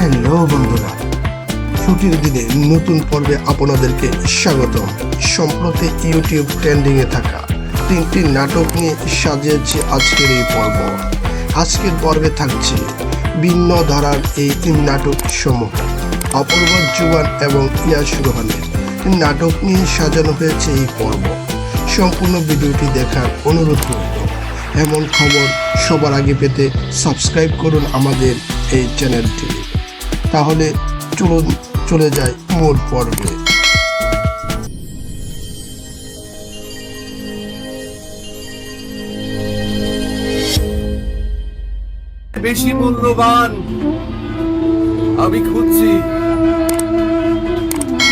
Hello বন্ধুরা, ছুটির দিনে নতুন পর্বে আপনাদেরকে স্বাগত সম্প্রতি ইউটিউব ট্রেন্ডিং এ থাকা তিনটি নাটক নিয়ে সাজিয়েছে আজকের এই পর্ব। আজকের পর্বে থাকছে ভিন্ন ধারার এই তিন নাটক সমূহ অপূর্ব জুবান এবং ইয়াস রোহানের নাটক নিয়ে সাজানো হয়েছে এই পর্ব। সম্পূর্ণ ভিডিওটি দেখার অনুরোধ করব এমন খবর সবার আগে পেতে সাবস্ক্রাইব করুন আমাদের এই চ্যানেলটি। তাহলে চলুন চলে যায় মূল পর্বে। বেশি মূল্যবান আমি খুঁজছি।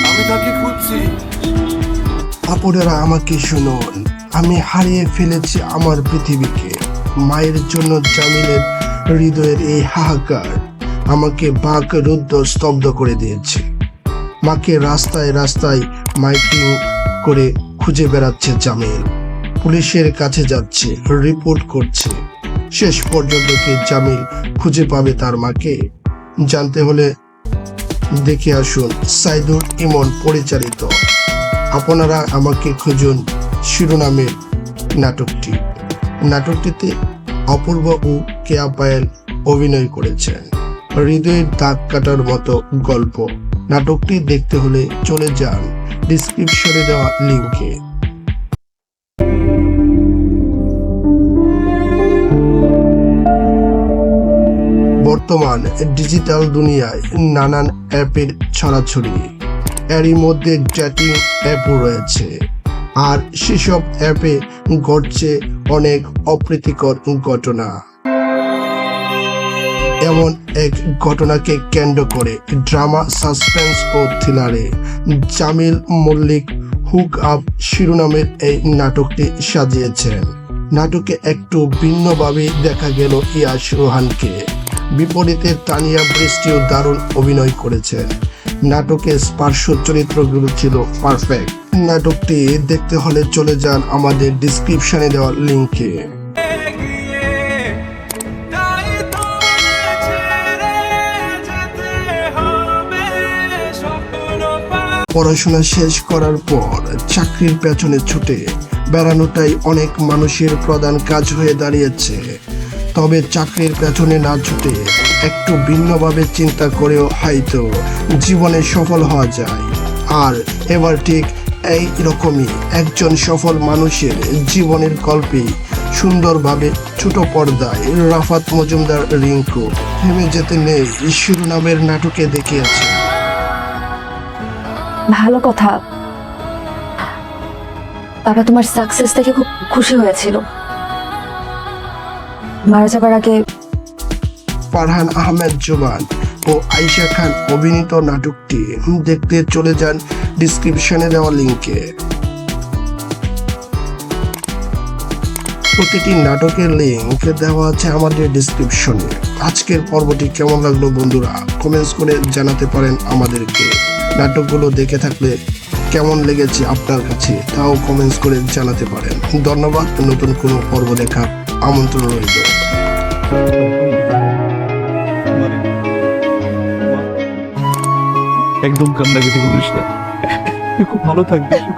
আমি তাকে খুঁজছি। আপনারা আমাকে শুনুন আমি হারিয়ে ফেলেছি আমার পৃথিবীকে। মায়ের জন্য জামিলের হৃদয়ের এই হাহাকার। আমাকে বাক রুদ্ধ স্তব্ধ করে দিয়েছে। মাকে রাস্তায় রাস্তায় মাইকিং করে খুঁজে বেড়াচ্ছে জামিল। পুলিশের কাছে যাচ্ছে, রিপোর্ট করছে। শেষ পর্যন্ত কি জামিল খুঁজে পাবে তার মাকে? জানতে হলে দেখে আসুন, সাইদুর ইমন পরিচালিত। আপনারা আমাকে খুঁজুন শিরোনামের নাটকটি। নাটকটিতে অপূর্ব ও কেয়া পায়েল অভিনয় করেছেন। হৃদয়ের দাগ কাটার মতো গল্প। নাটকটি দেখতে হলে চলে যান ডিসক্রিপশনে দেওয়া লিঙ্কে বর্তমান ডিজিটাল দুনিয়ায় নানান অ্যাপের ছড়াছড়ি। এরই মধ্যে ডেটিং অ্যাপও রয়েছে। আর সেসব অ্যাপে ঘটছে অনেক অপ্রীতিকর ঘটনা। এমন এক ঘটনাকে কেন্দ্র করে ড্রামা, সাসপেন্স ও থ্রিলারে জামিল মল্লিক হুক আপ শিরোনামের এই নাটকটি সাজিয়েছেন নাটকে একটু ভিন্নভাবে দেখা গেল ইয়াস রোহানকে। বিপরীতে তানিয়া বৃষ্টিও দারুণ অভিনয় করেছেন নাটকের স্পার্শ চরিত্রগুলো ছিল পারফেক্ট। নাটকটি দেখতে হলে চলে যান আমাদের ডিসক্রিপশনে দেওয়া লিঙ্কে পড়াশোনা শেষ করার পর চাকরির পেছনে ছুটে বেড়ানোটাই অনেক মানুষের প্রধান কাজ হয়ে দাঁড়িয়েছে। তবে চাকরির পেছনে না ছুটে একটু ভিন্নভাবে চিন্তা করেও হয়তো জীবনে সফল হওয়া যায়। আর এবার ঠিক এই রকমই একজন সফল মানুষের জীবনের গল্পে সুন্দরভাবে ছোট পর্দায় রাফাত মজুমদার রিঙ্কু থেমে যেতে নেই শিরোনামের নাটকে দেখিয়েছে। ভালো কথা। বাবা তোমার সাকসেস দেখে খুব খুশি হয়েছিল। মারা যাবার আগে ফারহান আহমেদ জোবান ও আয়েশা খান অভিনীত নাটকটি দেখতে চলে যান ডিসক্রিপশনে দেওয়া লিঙ্কে প্রতিটি নাটকের লিঙ্ক দেওয়া আছে আমাদের ডিসক্রিপশনে আজকের পর্বটি কেমন লাগল বন্ধুরা? কমেন্টস করে জানাতে পারেন আমাদেরকে। নাটকগুলো দেখে থাকলে কেমন লেগেছে আপনার কাছে, তাও কমেন্টস করে জানাতে পারেন। ধন্যবাদ, নতুন কোনো পর্ব দেখার আমন্ত্রণ রইল। একদম কান্নাকাটি করিস না। খুব ভালো থাকবি।